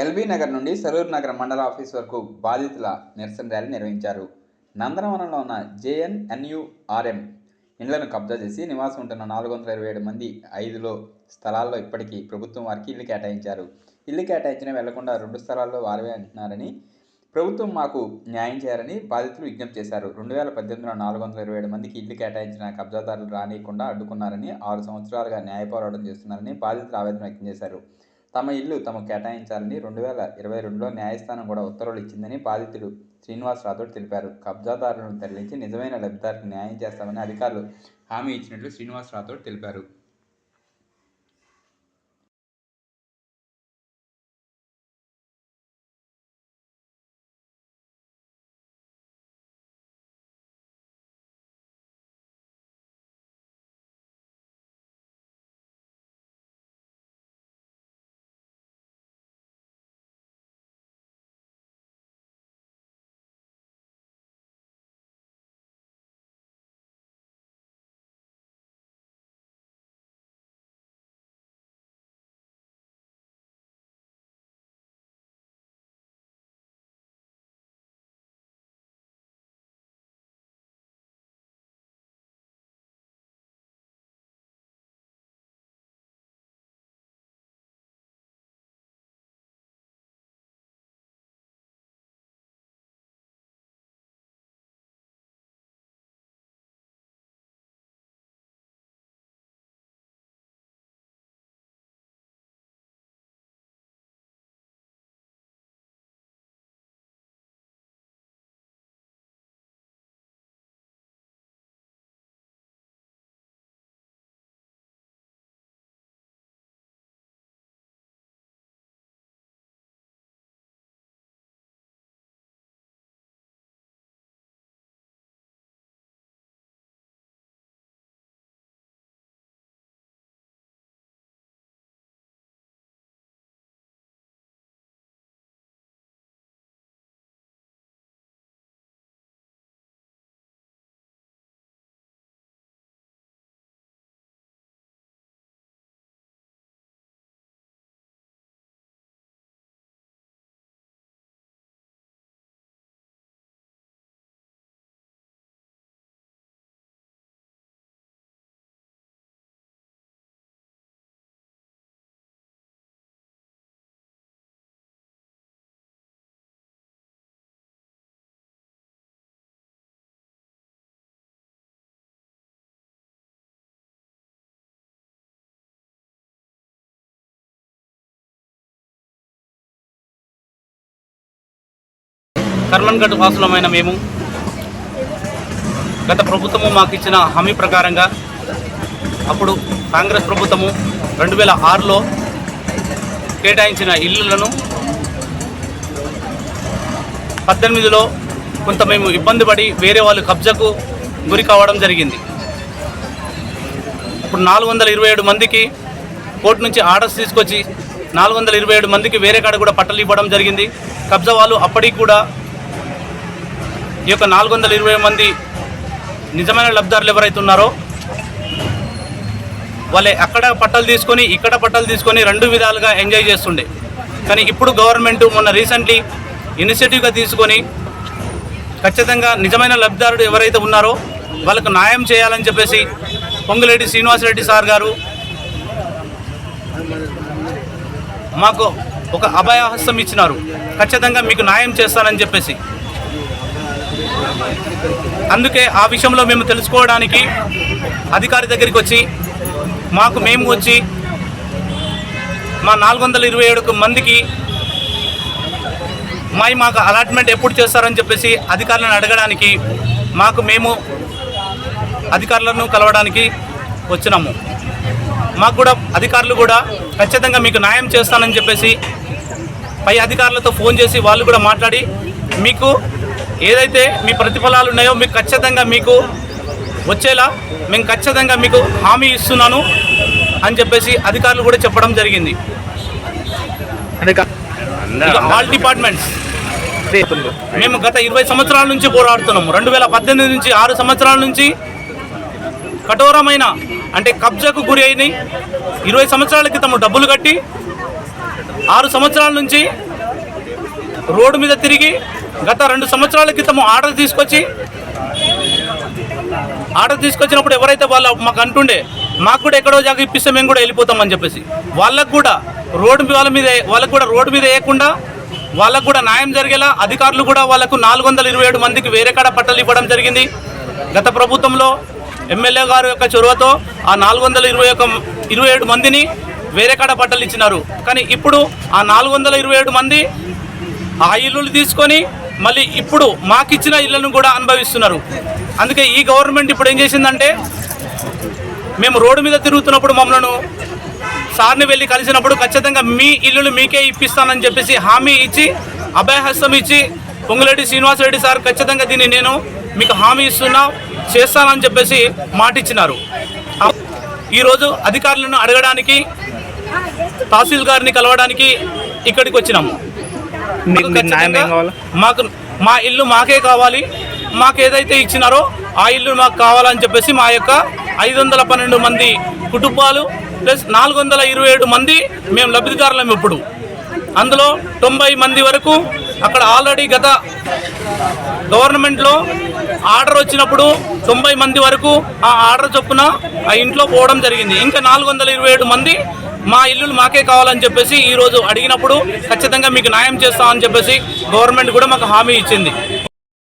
LB Nagar నుండి సరూర్ నగర్ మండల office వరకు బాధితుల నిరసన ర్యాలీ నిర్వహించారు. నందనవనంలో ఉన్న జేఎన్ఎన్యుఆర్ఎం ఇండ్లను కబ్జా చేసి నివాసం ఉంటున్న నాలుగు వందల ఇరవై ఏడు మంది ఐదులో స్థలాల్లో ఇప్పటికీ ప్రభుత్వం వారికి ఇల్లు కేటాయించారు. ఇల్లు కేటాయించిన వెళ్ళకుండా రెండు స్థలాల్లో వారివే అంటున్నారని ప్రభుత్వం మాకు న్యాయం చేయాలని బాధితులు విజ్ఞప్తి చేశారు. రెండు వేల పద్దెనిమిదిలో నాలుగు వందల ఇరవై ఏడు మందికి ఇల్లు కేటాయించిన కబ్జాదారులు రానియకుండా అడ్డుకున్నారని ఆరు సంవత్సరాలుగా న్యాయ పోరాటం చేస్తున్నారని బాధితులు ఆవేదన వ్యక్తం చేశారు. తమ ఇల్లు తమకు కేటాయించాలని రెండు వేల ఇరవై రెండులో న్యాయస్థానం కూడా ఉత్తర్వులు ఇచ్చిందని బాధితులు శ్రీనివాస్ రాథోడ్ తెలిపారు. కబ్జాదారులను తరలించి నిజమైన లబ్ధిదారులకు న్యాయం చేస్తామని అధికారులు హామీ ఇచ్చినట్లు శ్రీనివాస్ రాథోడ్ తెలిపారు. కర్మన్ఘట్ వాసులమైన మేము గత ప్రభుత్వము మాకు ఇచ్చిన హామీ ప్రకారంగా అప్పుడు కాంగ్రెస్ ప్రభుత్వము రెండు వేల ఆరులో కేటాయించిన ఇల్లులను పద్దెనిమిదిలో కొంత మేము ఇబ్బంది పడి వేరే వాళ్ళు కబ్జాకు గురి కావడం జరిగింది. ఇప్పుడు నాలుగు వందల ఇరవై ఏడు మందికి కోర్టు నుంచి ఆర్డర్స్ తీసుకొచ్చి నాలుగు వందల ఇరవై ఏడు మందికి వేరే కాడ కూడా పట్టలు ఇవ్వడం జరిగింది. కబ్జా వాళ్ళు అప్పటికి కూడా ఈ యొక్క నాలుగు వందల ఇరవై మంది నిజమైన లబ్ధారులు ఎవరైతే ఉన్నారో వాళ్ళే అక్కడ పట్టలు తీసుకొని ఇక్కడ పట్టలు తీసుకొని రెండు విధాలుగా ఎంజాయ్ చేస్తుండే. కానీ ఇప్పుడు గవర్నమెంట్ మొన్న రీసెంట్లీ ఇనిషియేటివ్గా తీసుకొని ఖచ్చితంగా నిజమైన లబ్ధిదారుడు ఎవరైతే ఉన్నారో వాళ్ళకు న్యాయం చేయాలని చెప్పేసి పొంగులేటి శ్రీనివాసరెడ్డి సార్ గారు మాకు ఒక అభయహస్తం ఇచ్చినారు. ఖచ్చితంగా మీకు న్యాయం చేస్తానని చెప్పేసి. అందుకే ఆ విషయంలో మేము తెలుసుకోవడానికి అధికారి దగ్గరికి వచ్చి మాకు మేము వచ్చి మా నాలుగు వందల ఇరవై ఏడు మందికి మై మాకు అలాట్మెంట్ ఎప్పుడు చేస్తారని చెప్పేసి అధికారులను అడగడానికి మాకు మేము అధికారులను కలవడానికి వచ్చినాము. మాకు కూడా అధికారులు కూడా ఖచ్చితంగా మీకు న్యాయం చేస్తానని చెప్పేసి పై అధికారులతో ఫోన్ చేసి వాళ్ళు కూడా మాట్లాడి మీకు ఏదైతే మీ ప్రతిఫలాలు ఉన్నాయో మీకు ఖచ్చితంగా మీకు వచ్చేలా మేము ఖచ్చితంగా మీకు హామీ ఇస్తున్నాను అని చెప్పేసి అధికారులు కూడా చెప్పడం జరిగింది. ఆల్ డిపార్ట్మెంట్స్ మేము గత ఇరవై సంవత్సరాల నుంచి పోరాడుతున్నాము. రెండు వేల పద్దెనిమిది నుంచి ఆరు సంవత్సరాల నుంచి కఠోరమైన అంటే కబ్జాకు గురి అయిన ఇరవై సంవత్సరాల క్రితం డబ్బులు కట్టి ఆరు సంవత్సరాల నుంచి రోడ్డు మీద తిరిగి గత రెండు సంవత్సరాల క్రితం ఆర్డర్ తీసుకొచ్చి ఆర్డర్ తీసుకొచ్చినప్పుడు ఎవరైతే వాళ్ళ మాకు అంటుండే మాకు కూడా ఎక్కడో జాగా ఇప్పిస్తే మేము కూడా వెళ్ళిపోతామని చెప్పేసి. వాళ్ళకు కూడా రోడ్డు మీద- వాళ్ళ మీద వాళ్ళకు కూడా రోడ్డు మీద వేయకుండా వాళ్ళకు కూడా న్యాయం జరిగేలా అధికారులు కూడా వాళ్ళకు నాలుగు వందల ఇరవై ఏడు మందికి వేరే కాడ పట్టలు ఇవ్వడం జరిగింది. గత ప్రభుత్వంలో ఎమ్మెల్యే గారు యొక్క చొరవతో ఆ నాలుగు వందల ఇరవై ఒక ఇరవై ఏడు మందిని వేరే కాడ పట్టలు ఇచ్చినారు. కానీ ఇప్పుడు ఆ నాలుగు వందల ఇరవై ఏడు మంది ఆ ఇల్లులు తీసుకొని మళ్ళీ ఇప్పుడు మాకిచ్చిన ఇళ్ళను కూడా అనుభవిస్తున్నారు. అందుకే ఈ గవర్నమెంట్ ఇప్పుడు ఏం చేసిందంటే మేము రోడ్డు మీద తిరుగుతున్నప్పుడు మమ్మల్ని సార్ని వెళ్ళి కలిసినప్పుడు ఖచ్చితంగా మీ ఇల్లులు మీకే ఇప్పిస్తానని చెప్పేసి హామీ ఇచ్చి అభయహస్తం ఇచ్చి పొంగులేటి శ్రీనివాసరెడ్డి సార్ ఖచ్చితంగా దీన్ని నేను మీకు హామీ ఇస్తున్నా చేస్తానని చెప్పేసి మాటిచ్చినారు. ఈరోజు అధికారులను అడగడానికి తహసీల్ గారిని కలవడానికి ఇక్కడికి వచ్చినాము. మీకు న్యాయం ఏం కావాలా? మాకు మా ఇల్లు మాకే కావాలి. మాకు ఏదైతే ఇచ్చినారో ఆ ఇల్లు మాకు కావాలని చెప్పేసి మా యొక్క ఐదు వందల పన్నెండు మంది కుటుంబాలు ప్లస్ నాలుగు వందల ఇరవై ఏడు మంది మేము లబ్ధిదారులం ఇప్పుడు అందులో తొంభై మంది వరకు అక్కడ ఆల్రెడీ గత గవర్నమెంట్లో ఆర్డర్ వచ్చినప్పుడు తొంభై మంది వరకు ఆ ఆర్డర్ చొప్పున ఆ ఇంట్లో పోవడం జరిగింది. ఇంకా నాలుగు వందల ఇరవై ఏడు మంది మా ఇల్లులు మాకే కావాలని చెప్పేసి ఈ రోజు అడిగినప్పుడు ఖచ్చితంగా మీకు న్యాయం చేస్తామని చెప్పేసి గవర్నమెంట్ కూడా మాకు హామీ ఇచ్చింది.